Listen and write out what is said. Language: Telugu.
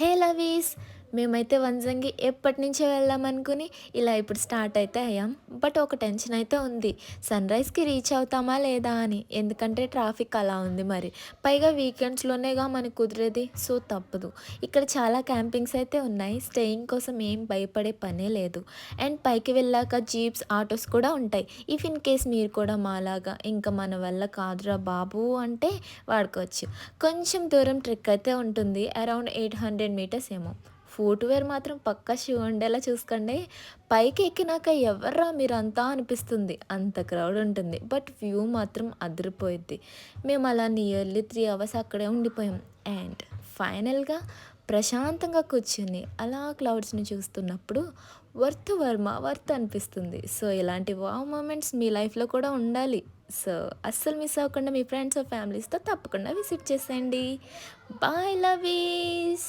హే లవీస్ మేమైతే వంజంగి ఎప్పటి నుంచే వెళ్దామనుకుని ఇలా ఇప్పుడు స్టార్ట్ అయితే అయ్యాం. బట్ ఒక టెన్షన్ అయితే ఉంది. సన్ రైజ్కి రీచ్ అవుతామా లేదా అని. ఎందుకంటే ట్రాఫిక్ అలా ఉంది మరి. పైగా వీకెండ్స్లోనేగా మనకు కుదిరేది. సో తప్పదు. ఇక్కడ చాలా క్యాంపింగ్స్ అయితే ఉన్నాయి. స్టేయింగ్ కోసం ఏం భయపడే పనే లేదు. అండ్ పైకి వెళ్ళాక జీప్స్ ఆటోస్ కూడా ఉంటాయి. ఇఫ్ ఇన్ కేస్ మీరు కూడా మాలాగా ఇంకా మన వల్ల కాదురా బాబు అంటే వాడుకోవచ్చు. కొంచెం దూరం ట్రెక్ అయితే ఉంటుంది. అరౌండ్ ఎయిట్ హండ్రెడ్ మీటర్స్ ఏమో. ఫుట్వేర్ మాత్రం పక్కా షూ ఉండేలా చూసుకోండి. పైకి ఎక్కినాక ఎవర్రా మీరంతా అనిపిస్తుంది. అంత క్రౌడ్ ఉంటుంది. బట్ వ్యూ మాత్రం అదిరిపోయిద్ది. మేము అలా నియర్లీ త్రీ అవర్స్ అక్కడే ఉండిపోయాం. అండ్ ఫైనల్గా ప్రశాంతంగా కూర్చుని అలా క్లౌడ్స్ని చూస్తున్నప్పుడు వర్త్ వర్మ వర్త్ అనిపిస్తుంది. సో ఇలాంటి వావ్ మూమెంట్స్ మీ లైఫ్లో కూడా ఉండాలి. సో అస్సలు మిస్ అవ్వకుండా మీ ఫ్రెండ్స్ ఫ్యామిలీస్తో తప్పకుండా విజిట్ చేసేయండి. బాయ్ లవీస్